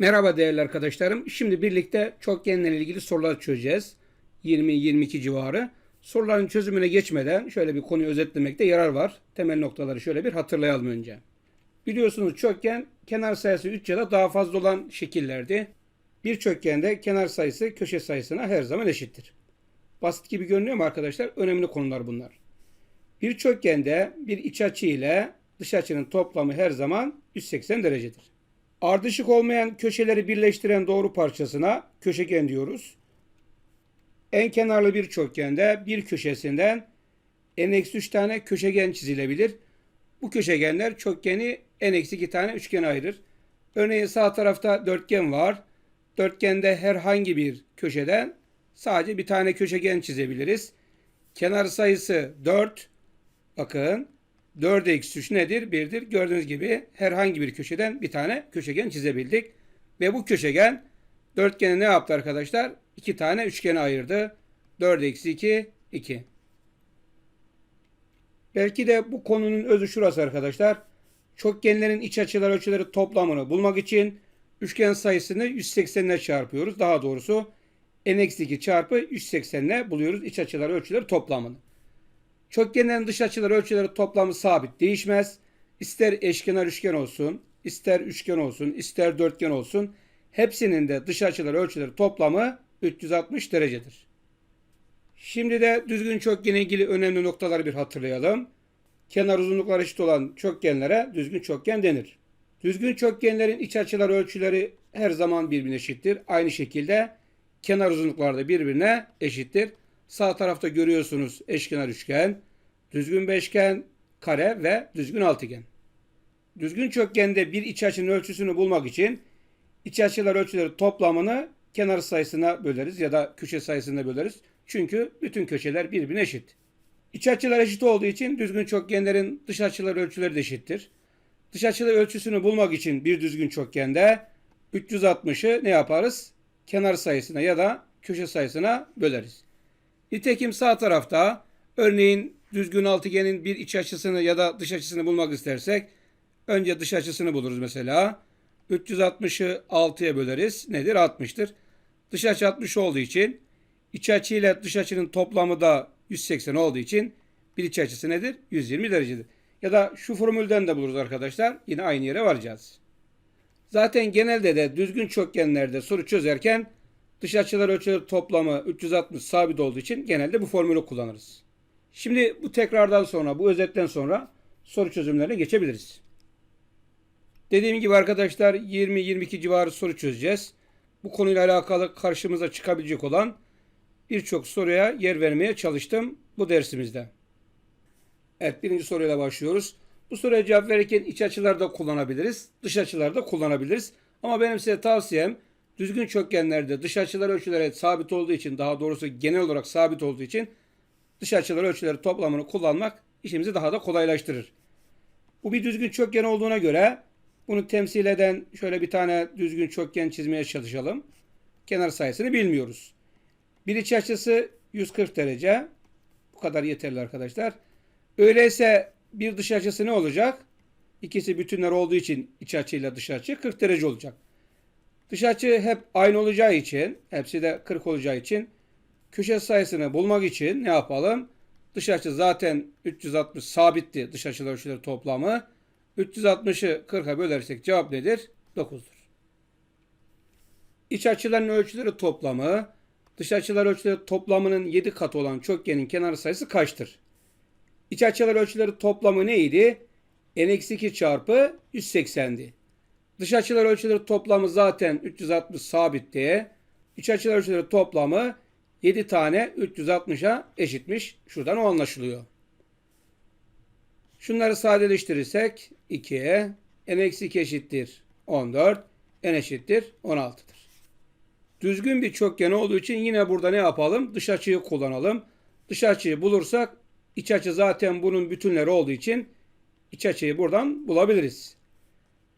Merhaba değerli arkadaşlarım. Şimdi birlikte çokgenlerle ilgili sorular çözeceğiz. 20-22 civarı. Soruların çözümüne geçmeden şöyle bir konuyu özetlemekte yarar var. Temel noktaları şöyle bir hatırlayalım önce. Biliyorsunuz çokgen kenar sayısı 3 ya da daha fazla olan şekillerdi. Bir çokgende kenar sayısı köşe sayısına her zaman eşittir. Basit gibi görünüyor mu arkadaşlar? Önemli konular bunlar. Bir çokgende bir iç açı ile dış açının toplamı her zaman 180 derecedir. Ardışık olmayan köşeleri birleştiren doğru parçasına köşegen diyoruz. En kenarlı bir çokgende bir köşesinden n-3 tane köşegen çizilebilir. Bu köşegenler çokgeni n-2 tane üçgene ayırır. Örneğin sağ tarafta dörtgen var. Dörtgende herhangi bir köşeden sadece bir tane köşegen çizebiliriz. Kenar sayısı 4. Bakın 4 eksi 3 nedir? 1'dir. Gördüğünüz gibi herhangi bir köşeden bir tane köşegen çizebildik. Ve bu köşegen dörtgeni ne yaptı arkadaşlar? 2 tane üçgene ayırdı. 4 eksi 2, 2. Belki de bu konunun özü şurası arkadaşlar. Çokgenlerin iç açılar ölçüleri toplamını bulmak için üçgen sayısını 180 ile çarpıyoruz. Daha doğrusu n-2 çarpı 180 ile buluyoruz iç açılar ölçüleri toplamını. Çokgenlerin dış açılar ölçüleri toplamı sabit değişmez. İster eşkenar üçgen olsun, ister üçgen olsun, ister dörtgen olsun. Hepsinin de dış açılar ölçüleri toplamı 360 derecedir. Şimdi de düzgün çokgene ilgili önemli noktaları bir hatırlayalım. Kenar uzunlukları eşit olan çokgenlere düzgün çokgen denir. Düzgün çokgenlerin iç açılar ölçüleri her zaman birbirine eşittir. Aynı şekilde kenar uzunlukları da birbirine eşittir. Sağ tarafta görüyorsunuz eşkenar üçgen, düzgün beşgen, kare ve düzgün altıgen. Düzgün çokgende bir iç açının ölçüsünü bulmak için iç açılar ölçüleri toplamını kenar sayısına böleriz ya da köşe sayısına böleriz. Çünkü bütün köşeler birbirine eşit. İç açılar eşit olduğu için düzgün çokgenlerin dış açılar ölçüleri de eşittir. Dış açılar ölçüsünü bulmak için bir düzgün çokgende 360'ı ne yaparız? Kenar sayısına ya da köşe sayısına böleriz. Nitekim sağ tarafta örneğin düzgün altıgenin bir iç açısını ya da dış açısını bulmak istersek önce dış açısını buluruz mesela. 360'ı 6'ya böleriz. Nedir? 60'tır. Dış açı 60 olduğu için iç açı ile dış açının toplamı da 180 olduğu için bir iç açısı nedir? 120 derecedir. Ya da şu formülden de buluruz arkadaşlar. Yine aynı yere varacağız. Zaten genelde de düzgün çokgenlerde soru çözerken Dış açılar ölçüleri toplamı 360 sabit olduğu için genelde bu formülü kullanırız. Şimdi bu tekrardan sonra, bu özetten sonra soru çözümlerine geçebiliriz. Dediğim gibi arkadaşlar 20-22 civarı soru çözeceğiz. Bu konuyla alakalı karşımıza çıkabilecek olan birçok soruya yer vermeye çalıştım bu dersimizde. Evet birinci soruyla başlıyoruz. Bu soruya cevap verirken iç açılarda kullanabiliriz, dış açılarda kullanabiliriz. Ama benim size tavsiyem düzgün çokgenlerde dış açılar ölçüleri sabit olduğu için daha doğrusu genel olarak sabit olduğu için dış açılar ölçüleri toplamını kullanmak işimizi daha da kolaylaştırır. Bu bir düzgün çokgen olduğuna göre bunu temsil eden şöyle bir tane düzgün çokgen çizmeye çalışalım. Kenar sayısını bilmiyoruz. Bir iç açısı 140 derece. Bu kadar yeterli arkadaşlar. Öyleyse bir dış açısı ne olacak? İkisi bütünler olduğu için iç açıyla dış açı 40 derece olacak. Dış açı hep aynı olacağı için, hepsi de 40 olacağı için köşe sayısını bulmak için ne yapalım? Dış açı zaten 360 sabitti dış açılar ölçüleri toplamı. 360'ı 40'a bölersek cevap nedir? 9'dur. İç açıların ölçüleri toplamı, dış açılar ölçüleri toplamının 7 katı olan çokgenin kenar sayısı kaçtır? İç açılar ölçüleri toplamı neydi? n-2 çarpı 180'di. Dış açılar ölçüleri toplamı zaten 360 sabit diye. İç açılar ölçüleri toplamı 7 tane 360'a eşitmiş. Şuradan o anlaşılıyor. Şunları sadeleştirirsek 2'ye n-2 eşittir 14, n eşittir 16'dır. Düzgün bir çokgen olduğu için yine burada ne yapalım? Dış açıyı kullanalım. Dış açıyı bulursak iç açı zaten bunun bütünleri olduğu için iç açıyı buradan bulabiliriz.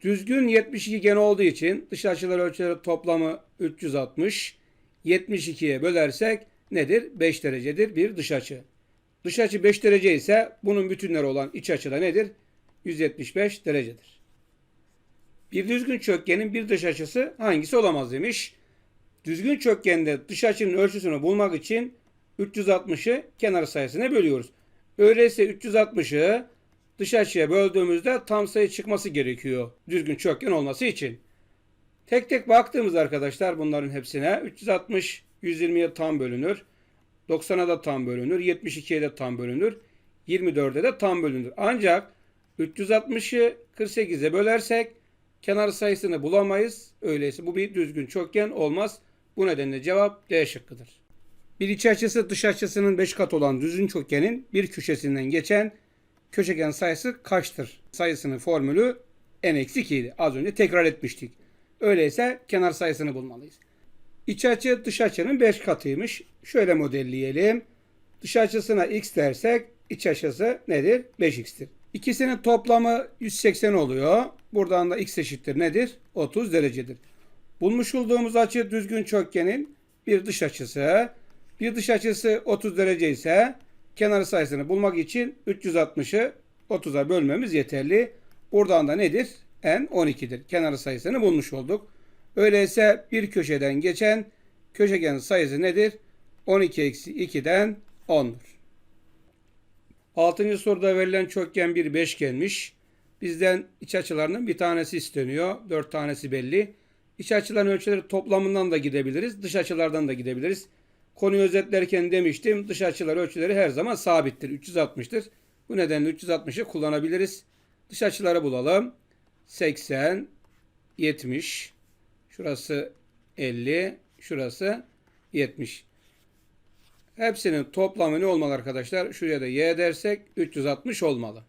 Düzgün 72 gen olduğu için dış açılar ölçüleri toplamı 360. 72'ye bölersek nedir? 5 derecedir bir dış açı. Dış açı 5 derece ise bunun bütünleri olan iç açı da nedir? 175 derecedir. Bir düzgün çokgenin bir dış açısı hangisi olamaz demiş. Düzgün çokgende dış açının ölçüsünü bulmak için 360'ı kenar sayısına bölüyoruz. Öyleyse 360'ı dış açıya böldüğümüzde tam sayı çıkması gerekiyor. Düzgün çokgen olması için. Tek tek baktığımız arkadaşlar bunların hepsine 360 120'ye tam bölünür. 90'a da tam bölünür. 72'ye de tam bölünür. 24'e de tam bölünür. Ancak 360'ı 48'e bölersek kenar sayısını bulamayız. Öyleyse bu bir düzgün çokgen olmaz. Bu nedenle cevap D şıkkıdır. Bir iç açısı dış açısının 5 kat olan düzgün çokgenin bir köşesinden geçen köşegen sayısı kaçtır? Sayısının formülü n-2 idi. Az önce tekrar etmiştik. Öyleyse kenar sayısını bulmalıyız. İç açı dış açının 5 katıymış. Şöyle modelleyelim. Dış açısına x dersek iç açısı nedir? 5x'tir. İkisinin toplamı 180 oluyor. Buradan da x eşittir nedir? 30 derecedir. Bulmuş olduğumuz açı düzgün çokgenin bir dış açısı. Bir dış açısı 30 derece ise kenar sayısını bulmak için 360'ı 30'a bölmemiz yeterli. Buradan da nedir? n 12'dir. Kenar sayısını bulmuş olduk. Öyleyse bir köşeden geçen köşegen sayısı nedir? 12 eksi 2'den 10'dur. Altıncı soruda verilen çokgen bir beşgenmiş. Bizden iç açılarının bir tanesi isteniyor. Dört tanesi belli. İç açıların ölçüleri toplamından da gidebiliriz. Dış açılardan da gidebiliriz. Konuyu özetlerken demiştim. Dış açılar ölçüleri her zaman sabittir. 360'tır. Bu nedenle 360'ı kullanabiliriz. Dış açıları bulalım. 80, 70, şurası 50, şurası 70. Hepsinin toplamı ne olmalı arkadaşlar? Şuraya da y dersek 360 olmalı.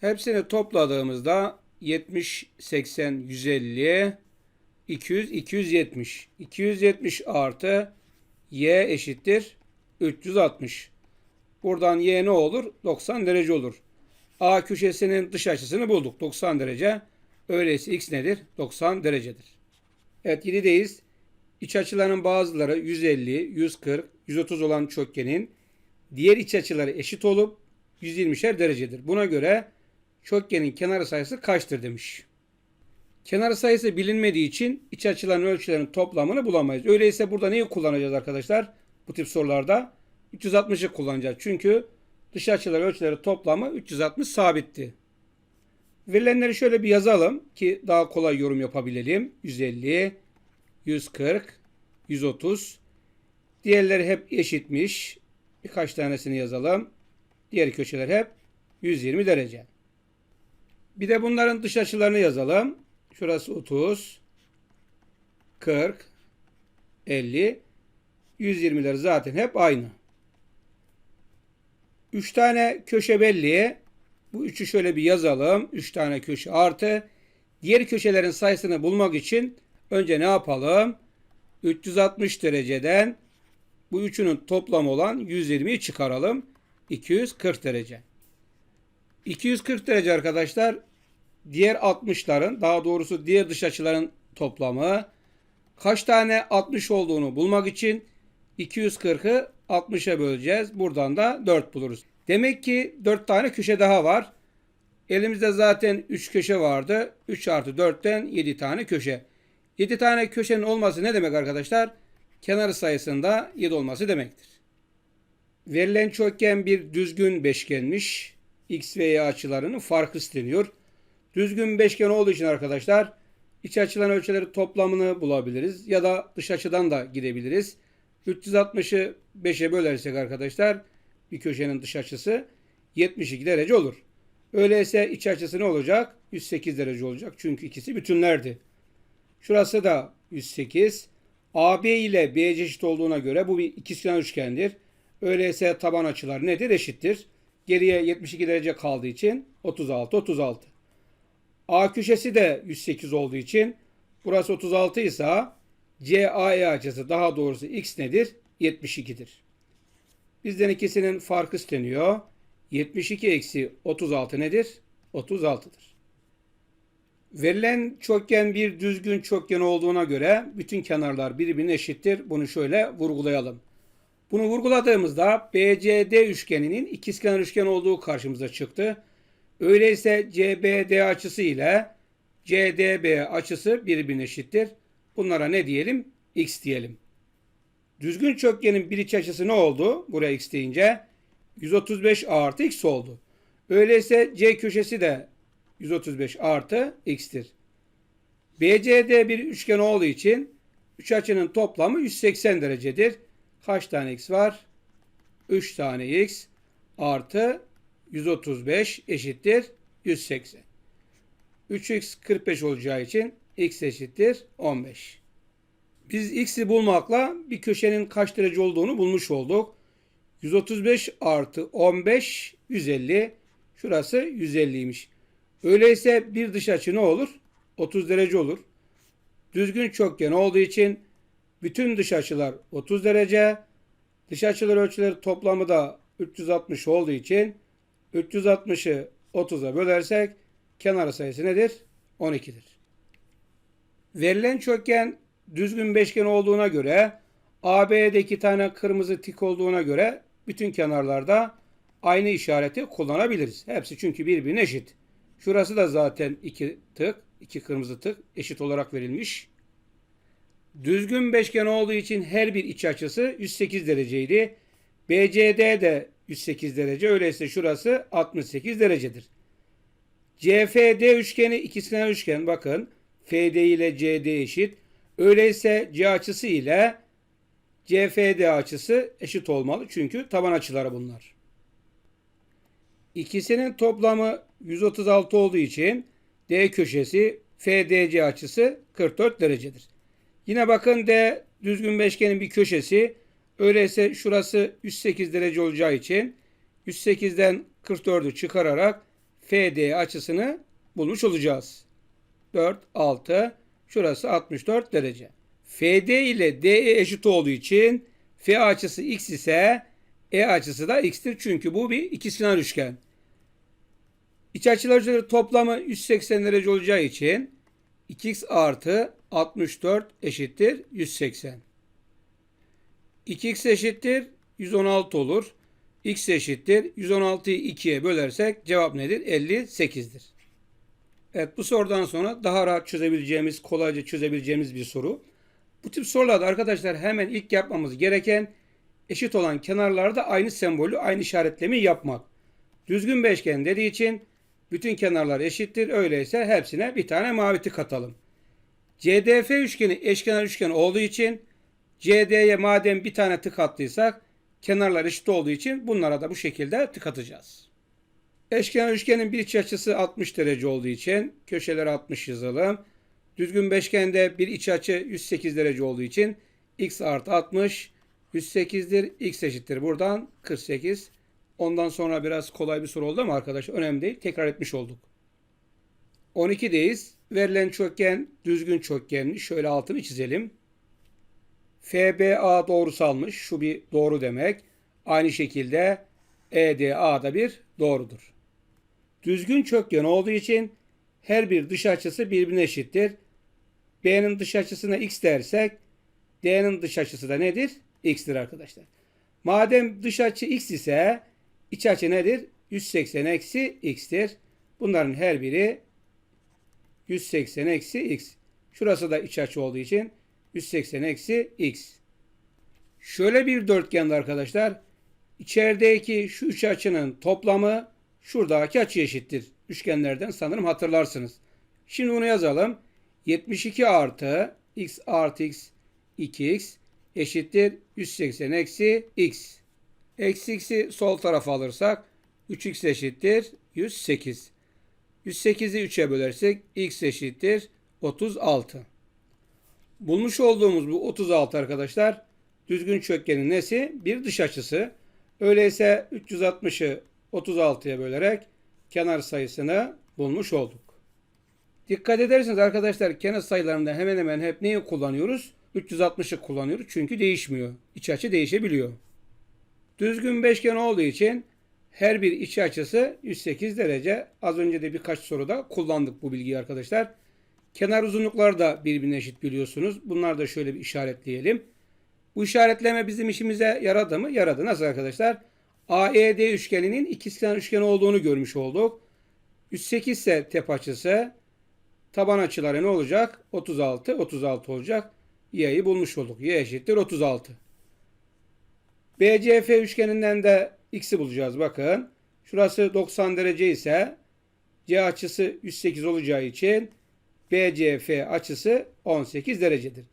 Hepsini topladığımızda 70, 80, 150, 200, 270. 270 artı y eşittir 360. Buradan y ne olur? 90 derece olur. A köşesinin dış açısını bulduk. 90 derece. Öyleyse x nedir? 90 derecedir. Evet 7'deyiz. İç açıların bazıları 150, 140, 130 olan çokgenin diğer iç açıları eşit olup 120'şer derecedir. Buna göre çokgenin kenar sayısı kaçtır demiş. Kenar sayısı bilinmediği için iç açıların ölçülerinin toplamını bulamayız. Öyleyse burada neyi kullanacağız arkadaşlar? Bu tip sorularda 360'ı kullanacağız. Çünkü dış açılar ölçüleri toplamı 360 sabitti. Verilenleri şöyle bir yazalım ki daha kolay yorum yapabilelim. 150, 140, 130. Diğerleri hep eşitmiş. Birkaç tanesini yazalım. Diğer köşeler hep 120 derece. Bir de bunların dış açılarını yazalım. Şurası 30, 40, 50, 120'ler zaten hep aynı. 3 tane köşe belli. Bu üçü şöyle bir yazalım. 3 tane köşe artı. Diğer köşelerin sayısını bulmak için önce ne yapalım? 360 dereceden bu üçünün toplamı olan 120'yi çıkaralım. 240 derece. 240 derece arkadaşlar diğer 60'ların daha doğrusu diğer dış açıların toplamı. Kaç tane 60 olduğunu bulmak için 240'ı 60'a böleceğiz. Buradan da 4 buluruz. Demek ki 4 tane köşe daha var. Elimizde zaten 3 köşe vardı. 3 artı 4'ten 7 tane köşe. 7 tane köşenin olması ne demek arkadaşlar? Kenar sayısında 7 olması demektir. Verilen çokgen bir düzgün beşgenmiş. X ve Y açılarının farkı isteniyor. Düzgün beşgen olduğu için arkadaşlar iç açılan ölçüleri toplamını bulabiliriz. Ya da dış açıdan da gidebiliriz. 360'ı 5'e bölersek arkadaşlar bir köşenin dış açısı 72 derece olur. Öyleyse iç açısı ne olacak? 108 derece olacak. Çünkü ikisi bütünlerdi. Şurası da 108. AB ile BC eşit olduğuna göre bu bir ikizkenar üçgendir. Öyleyse taban açılar nedir? Eşittir. Geriye 72 derece kaldığı için 36 36. A köşesi de 108 olduğu için burası 36 ise CAE açısı daha doğrusu x nedir? 72'dir. Bizden ikisinin farkı isteniyor. 72 eksi 36 nedir? 36'dır. Verilen çokgen bir düzgün çokgen olduğuna göre bütün kenarlar birbirine eşittir. Bunu şöyle vurgulayalım. Bunu vurguladığımızda BCD üçgeninin ikizkenar üçgen olduğu karşımıza çıktı. Öyleyse CBD açısı ile CDB açısı birbirine eşittir. Bunlara ne diyelim? X diyelim. Düzgün çokgenin bir iç açısı ne oldu? Buraya x deyince 135 artı x oldu. Öyleyse C köşesi de 135 artı x'tir. BCD bir üçgen olduğu için üç açının toplamı 180 derecedir. Kaç tane x var? 3 tane x artı 135 eşittir 180. 3x 45 olacağı için x eşittir 15. Biz x'i bulmakla bir köşenin kaç derece olduğunu bulmuş olduk. 135 artı 15 150. Şurası 150'ymiş. Öyleyse bir dış açı ne olur? 30 derece olur. Düzgün çokgen olduğu için bütün dış açılar 30 derece. Dış açılar ölçüleri toplamı da 360 olduğu için 360'ı 30'a bölersek kenar sayısı nedir? 12'dir. Verilen çokgen düzgün beşgen olduğuna göre AB'de iki tane kırmızı tik olduğuna göre bütün kenarlarda aynı işareti kullanabiliriz. Hepsi çünkü birbirine eşit. Şurası da zaten iki tık, iki kırmızı tık eşit olarak verilmiş. Düzgün beşgen olduğu için her bir iç açısı 108 dereceydi. BCD de 108 derece. Öyleyse şurası 68 derecedir. CFD üçgeni ikizkenar üçgen. Bakın FD ile CD eşit. Öyleyse C açısı ile CFD açısı eşit olmalı. Çünkü taban açıları bunlar. İkisinin toplamı 136 olduğu için D köşesi FDC açısı 44 derecedir. Yine bakın D düzgün beşgenin bir köşesi. Öyleyse şurası 108 derece olacağı için 108'den 44'ü çıkararak FD açısını bulmuş olacağız. 4, 6, şurası 64 derece. FD ile DE eşit olduğu için F açısı x ise E açısı da x'tir. Çünkü bu bir ikizkenar üçgen. İç açılar toplamı 180 derece olacağı için 2x artı 64 eşittir 180. 2x eşittir 116 olur. x eşittir 116'yı 2'ye bölersek cevap nedir? 58'dir. Evet bu sorudan sonra daha rahat çözebileceğimiz, kolayca çözebileceğimiz bir soru. Bu tip sorularda arkadaşlar hemen ilk yapmamız gereken eşit olan kenarlarda aynı sembolü, aynı işaretlemi yapmak. Düzgün beşgen dediği için bütün kenarlar eşittir. Öyleyse hepsine bir tane mavi tık atalım. CDF üçgeni eşkenar üçgen olduğu için CD'ye madem bir tane tık attıysak kenarlar eşit olduğu için bunlara da bu şekilde tık atacağız. Eşkenar üçgenin bir iç açısı 60 derece olduğu için köşeleri 60 yazalım. Düzgün beşgende bir iç açı 108 derece olduğu için x artı 60 108'dir. x eşittir buradan 48. Ondan sonra biraz kolay bir soru oldu ama arkadaşlar önemli değil. Tekrar etmiş olduk. 12'deyiz. Verilen çokgen düzgün çokgenli. Şöyle altını çizelim. FBA doğrusalmış. Şu bir doğru demek. Aynı şekilde EDA da bir doğrudur. Düzgün çokgen olduğu için her bir dış açısı birbirine eşittir. B'nin dış açısına x dersek D'nin dış açısı da nedir? X'tir arkadaşlar. Madem dış açı x ise iç açı nedir? 180 eksi x'tir. Bunların her biri 180 eksi x. Şurası da iç açı olduğu için 180 eksi x. Şöyle bir dörtgende arkadaşlar. İçerideki şu üç açının toplamı şuradaki açı eşittir. Üçgenlerden sanırım hatırlarsınız. Şimdi bunu yazalım. 72 artı x artı x 2x eşittir 180 eksi x. Eksi x'i sol tarafa alırsak 3x eşittir 108. 108'i 3'e bölersek x eşittir 36. Bulmuş olduğumuz bu 36 arkadaşlar düzgün çokgenin nesi? Bir dış açısı. Öyleyse 360'ı 36'ya bölerek kenar sayısını bulmuş olduk. Dikkat ederseniz arkadaşlar kenar sayılarında hemen hemen hep neyi kullanıyoruz? 360'ı kullanıyoruz çünkü değişmiyor. İç açı değişebiliyor. Düzgün beşgen olduğu için her bir iç açısı 108 derece. Az önce de birkaç soruda kullandık bu bilgiyi arkadaşlar. Kenar uzunlukları da birbirine eşit biliyorsunuz. Bunlar da şöyle bir işaretleyelim. Bu işaretleme bizim işimize yaradı mı? Yaradı. Nasıl arkadaşlar? AED üçgeninin ikizkenar üçgen olduğunu görmüş olduk. 108 ise tep açısı, Taban açıları ne olacak? 36, 36 olacak. Y'yi bulmuş olduk. Y eşittir 36. BCF üçgeninden de x'i bulacağız. Bakın. Şurası 90 derece ise C açısı 108 olacağı için BCF açısı 18 derecedir.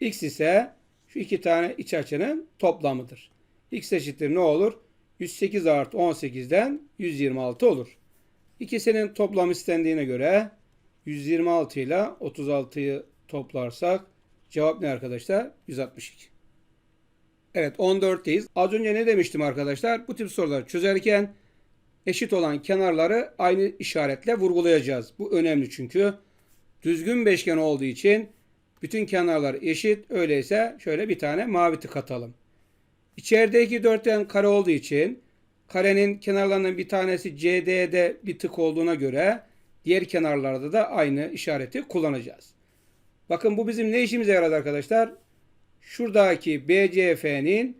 X ise şu iki tane iç açının toplamıdır. X eşittir ne olur? 108 artı 18'den 126 olur. İkisinin toplam istendiğine göre 126 ile 36'yı toplarsak cevap ne arkadaşlar? 162. Evet 14'teyiz. Az önce ne demiştim arkadaşlar? Bu tip soruları çözerken eşit olan kenarları aynı işaretle vurgulayacağız. Bu önemli çünkü düzgün beşgen olduğu için bütün kenarlar eşit. Öyleyse şöyle bir tane mavi tık atalım. İçerideki dörtgen kare olduğu için karenin kenarlarından bir tanesi CD'de bir tık olduğuna göre diğer kenarlarda da aynı işareti kullanacağız. Bakın bu bizim ne işimize yaradı arkadaşlar? Şuradaki BCF'nin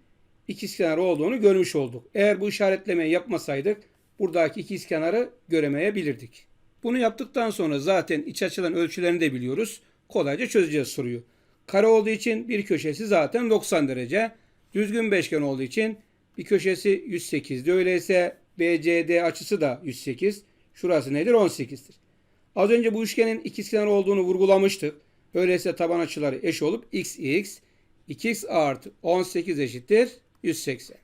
ikizkenar olduğunu görmüş olduk. Eğer bu işaretlemeyi yapmasaydık buradaki ikizkenarı göremeyebilirdik. Bunu yaptıktan sonra zaten iç açılan ölçülerini de biliyoruz. Kolayca çözeceğiz soruyu. Kare olduğu için bir köşesi zaten 90 derece. Düzgün beşgen olduğu için bir köşesi 108. Öyleyse BCD açısı da 108. Şurası nedir? 18'tir. Az önce bu üçgenin ikizkenar olduğunu vurgulamıştık. Öyleyse taban açıları eş olup x x 2x artı 18 eşittir 180.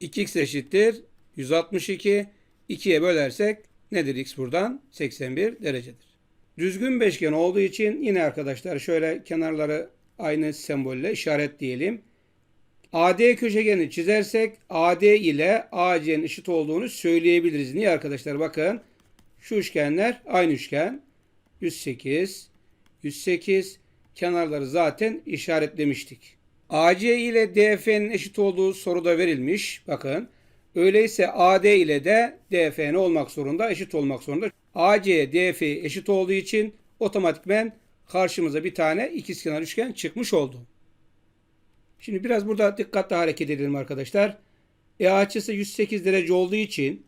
2x eşittir 162. 2'ye bölersek nedir x buradan? 81 derecedir. Düzgün beşgen olduğu için yine arkadaşlar şöyle kenarları aynı sembolle işaretleyelim. AD köşegeni çizersek AD ile AC'nin eşit olduğunu söyleyebiliriz. Niye arkadaşlar? Bakın şu üçgenler aynı üçgen. 108, 108 kenarları zaten işaretlemiştik. AC ile DF'nin eşit olduğu soruda verilmiş. Bakın. Öyleyse AD ile de DF'nin olmak zorunda, eşit olmak zorunda. AC, DF eşit olduğu için otomatikmen karşımıza bir tane ikizkenar üçgen çıkmış oldu. Şimdi biraz burada dikkatli hareket edelim arkadaşlar. E açısı 108 derece olduğu için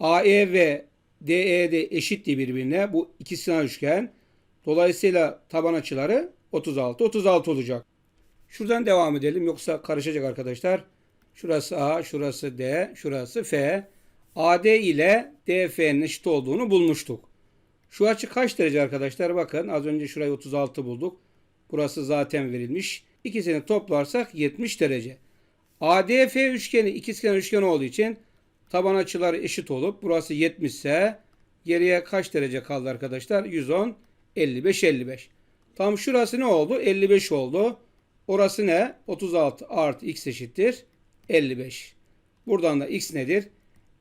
AE ve DE de eşitti birbirine. Bu ikizkenar üçgen. Dolayısıyla taban açıları 36 36 olacak. Şuradan devam edelim yoksa karışacak arkadaşlar. Şurası A, şurası D, şurası F. AD ile DF'nin eşit olduğunu bulmuştuk. Şu açı kaç derece arkadaşlar? Bakın az önce şurayı 36 bulduk. Burası zaten verilmiş. İkisini toplarsak 70 derece. ADF üçgeni ikizkenar üçgen olduğu için taban açıları eşit olup burası 70 ise geriye kaç derece kaldı arkadaşlar? 110, 55, 55. Tam şurası ne oldu? 55 oldu. Orası ne? 36 artı x eşittir 55. Buradan da x nedir?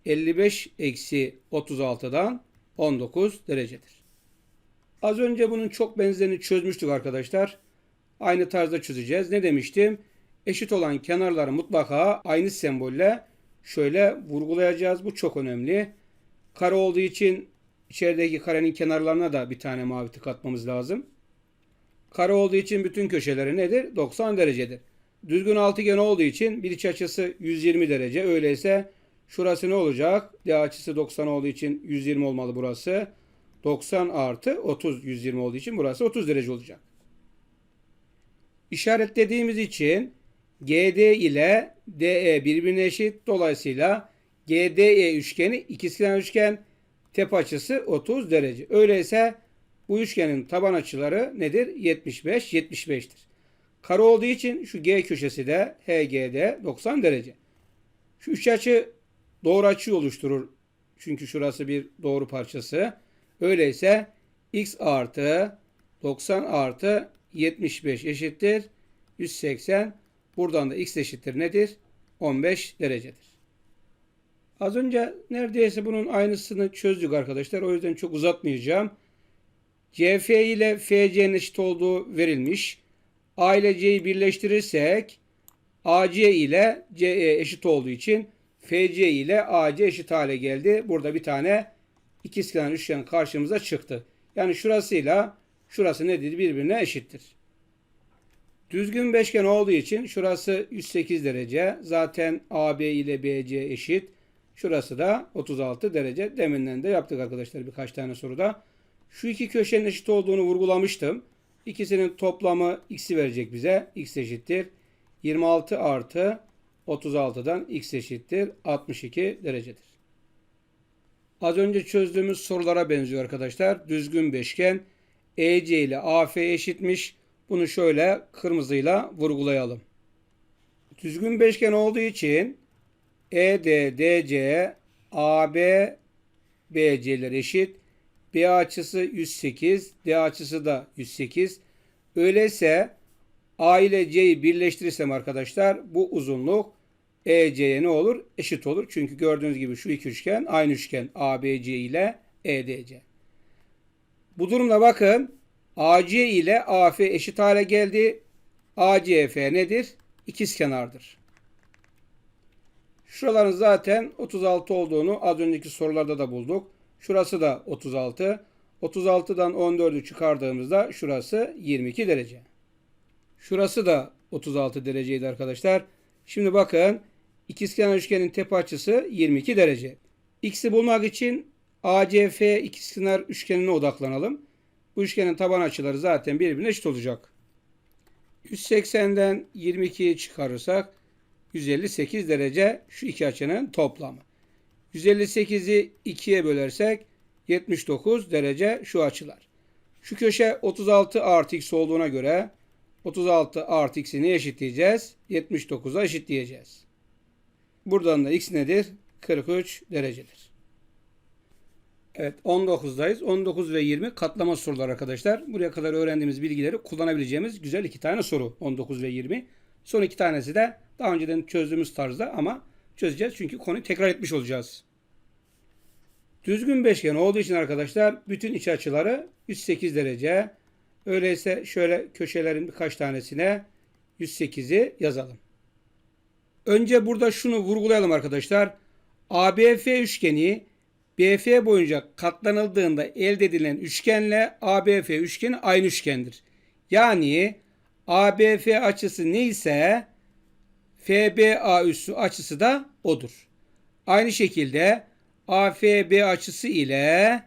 55 eksi 36'dan 19 derecedir. Az önce bunun çok benzerini çözmüştük arkadaşlar. Aynı tarzda çözeceğiz. Ne demiştim? Eşit olan kenarları mutlaka aynı sembolle şöyle vurgulayacağız. Bu çok önemli. Kare olduğu için içerideki karenin kenarlarına da bir tane mavi tık atmamız lazım. Kare olduğu için bütün köşeleri nedir? 90 derecedir. Düzgün altıgen olduğu için bir iç açısı 120 derece. Öyleyse şurası ne olacak? D açısı 90 olduğu için 120 olmalı burası. 90 artı 30 120 olduğu için burası 30 derece olacak. İşaretlediğimiz için GD ile DE birbirine eşit. Dolayısıyla GDE üçgeni ikizkenar üçgen tepe açısı 30 derece. Öyleyse bu üçgenin taban açıları nedir? 75, 75'tir. Kare olduğu için şu G köşesi de HG'de 90 derece. Şu üç açı doğru açıyı oluşturur. Çünkü şurası bir doğru parçası. Öyleyse x artı 90 artı 75 eşittir 180. Buradan da x eşittir nedir? 15 derecedir. Az önce neredeyse bunun aynısını çözdük arkadaşlar. O yüzden çok uzatmayacağım. CF ile FC'nin eşit olduğu verilmiş. A ile C'yi birleştirirsek AC ile CE eşit olduğu için FC ile AC eşit hale geldi. Burada bir tane ikizkenar üçgen karşımıza çıktı. Yani şurasıyla şurası nedir? Birbirine eşittir. Düzgün beşgen olduğu için şurası 108 derece. Zaten AB ile BC eşit. Şurası da 36 derece. Deminden de yaptık arkadaşlar birkaç tane soruda. Şu iki köşenin eşit olduğunu vurgulamıştım. İkisinin toplamı x'i verecek bize. x eşittir. 26 artı 36'dan x eşittir. 62 derecedir. Az önce çözdüğümüz sorulara benziyor arkadaşlar. Düzgün beşgen EC ile AF eşitmiş. Bunu şöyle kırmızıyla vurgulayalım. Düzgün beşgen olduğu için ED, DC, AB, BC'ler eşit. B açısı 108, D açısı da 108. Öyleyse A ile C'yi birleştirirsem arkadaşlar bu uzunluk EC'ye ne olur? Eşit olur. Çünkü gördüğünüz gibi şu iki üçgen aynı üçgen ABC ile EDC. Bu durumda bakın AC ile AF eşit hale geldi. ACF nedir? İkizkenardır. Şuraların zaten 36 olduğunu az önceki sorularda da bulduk. Şurası da 36. 36'dan 14'ü çıkardığımızda şurası 22 derece. Şurası da 36 dereceydi arkadaşlar. Şimdi bakın ikizkenar üçgenin tepe açısı 22 derece. X'i bulmak için ACF ikizkenar üçgenine odaklanalım. Bu üçgenin taban açıları zaten birbirine eşit olacak. 180'den 22'yi çıkarırsak 158 derece şu iki açının toplamı. 158'i 2'ye bölersek 79 derece şu açılar. Şu köşe 36 artı x olduğuna göre 36 artı x'i ne eşitleyeceğiz? 79'a eşitleyeceğiz. Buradan da x nedir? 43 derecedir. Evet 19'dayız. 19 ve 20 katlama sorular arkadaşlar. Buraya kadar öğrendiğimiz bilgileri kullanabileceğimiz güzel iki tane soru. 19 ve 20. Son iki tanesi de daha önceden çözdüğümüz tarzda ama çözeceğiz. Çünkü konuyu tekrar etmiş olacağız. Düzgün beşgen olduğu için arkadaşlar bütün iç açıları 108 derece. Öyleyse şöyle köşelerin birkaç tanesine 108'i yazalım. Önce burada şunu vurgulayalım arkadaşlar. ABF üçgeni BF boyunca katlanıldığında elde edilen üçgenle ABF üçgeni aynı üçgendir. Yani ABF açısı neyse FBA üssü açısı da odur. Aynı şekilde AFB açısı ile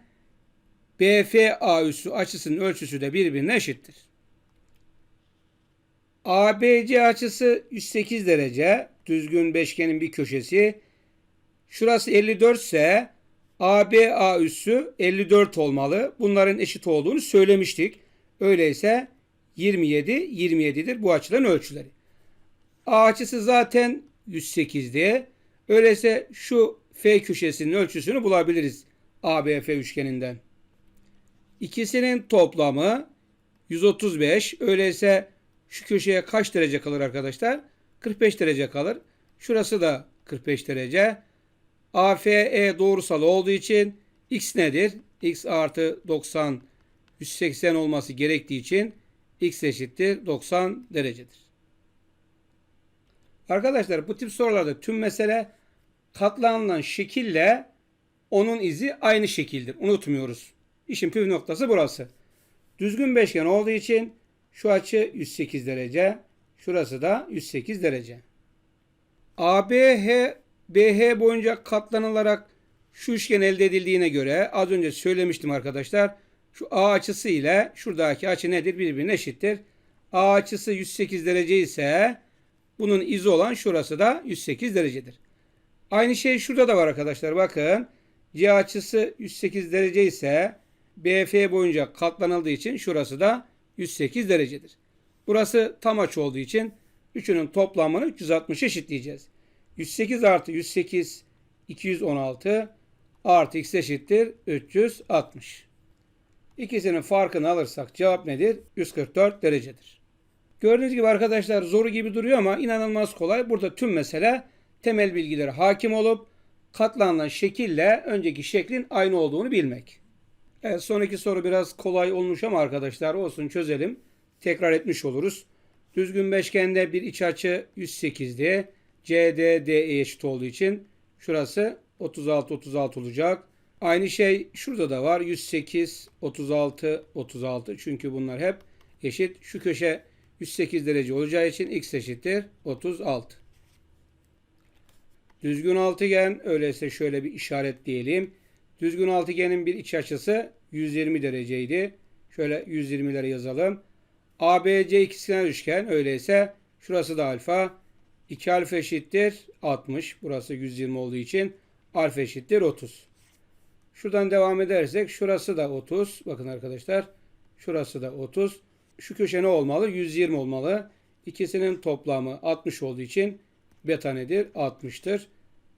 BFA üssü açısının ölçüsü de birbirine eşittir. ABC açısı 108 derece. Düzgün beşgenin bir köşesi. Şurası 54 ise ABA üssü 54 olmalı. Bunların eşit olduğunu söylemiştik. Öyleyse 27 27'dir bu açıların ölçüleri. A açısı zaten 108'di. Öyleyse şu F köşesinin ölçüsünü bulabiliriz ABF üçgeninden. İkisinin toplamı 135. Öyleyse şu köşeye kaç derece kalır arkadaşlar? 45 derece kalır. Şurası da 45 derece. AFE doğrusal olduğu için x nedir? x artı 90 180 olması gerektiği için x eşittir 90 derecedir. Arkadaşlar bu tip sorularda tüm mesele katlanılan şekille onun izi aynı şekildir. Unutmuyoruz. İşin püf noktası burası. Düzgün beşgen olduğu için şu açı 108 derece. Şurası da 108 derece. ABH BH boyunca katlanılarak şu üçgen elde edildiğine göre az önce söylemiştim arkadaşlar. Şu A açısı ile şuradaki açı nedir? Birbirine eşittir. A açısı 108 derece ise bunun izi olan şurası da 108 derecedir. Aynı şey şurada da var arkadaşlar. Bakın C açısı 108 derece ise BF boyunca katlanıldığı için şurası da 108 derecedir. Burası tam açı olduğu için üçünün toplamını 360 eşitleyeceğiz. 108 artı 108 216 artı x eşittir 360. İkisinin farkını alırsak cevap nedir? 144 derecedir. Gördüğünüz gibi arkadaşlar zoru gibi duruyor ama inanılmaz kolay. Burada tüm mesele temel bilgileri hakim olup katlanılan şekille önceki şeklin aynı olduğunu bilmek. Evet sonraki soru biraz kolay olmuş ama arkadaşlar olsun çözelim. Tekrar etmiş oluruz. Düzgün beşgende bir iç açı 108'di. CDD'ye eşit olduğu için şurası 36 36 olacak. Aynı şey şurada da var. 108 36 36 çünkü bunlar hep eşit. Şu köşe 108 derece olacağı için x eşittir 36. Düzgün altıgen öyleyse şöyle bir işaret diyelim. Düzgün altıgenin bir iç açısı 120 dereceydi. Şöyle 120'lere yazalım. ABC ikizkenar üçgen öyleyse şurası da alfa. 2 alfa eşittir 60. Burası 120 olduğu için alfa eşittir 30. Şuradan devam edersek şurası da 30. Bakın arkadaşlar şurası da 30. Şu köşe ne olmalı? 120 olmalı. İkisinin toplamı 60 olduğu için beta nedir? 60'tır.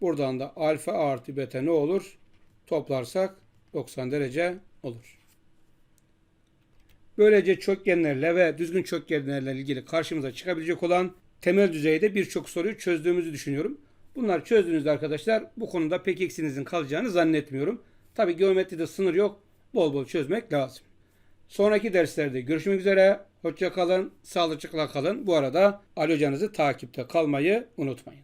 Buradan da alfa artı beta ne olur? Toplarsak 90 derece olur. Böylece çokgenlerle ve düzgün çokgenlerle ilgili karşımıza çıkabilecek olan temel düzeyde birçok soruyu çözdüğümüzü düşünüyorum. Bunlar çözdüğünüzde arkadaşlar bu konuda pek eksinizin kalacağını zannetmiyorum. Tabi geometride sınır yok. Bol bol çözmek lazım. Sonraki derslerde görüşmek üzere. Hoşça kalın, sağlıcakla kalın. Bu arada Ali hocanızı takipte kalmayı unutmayın.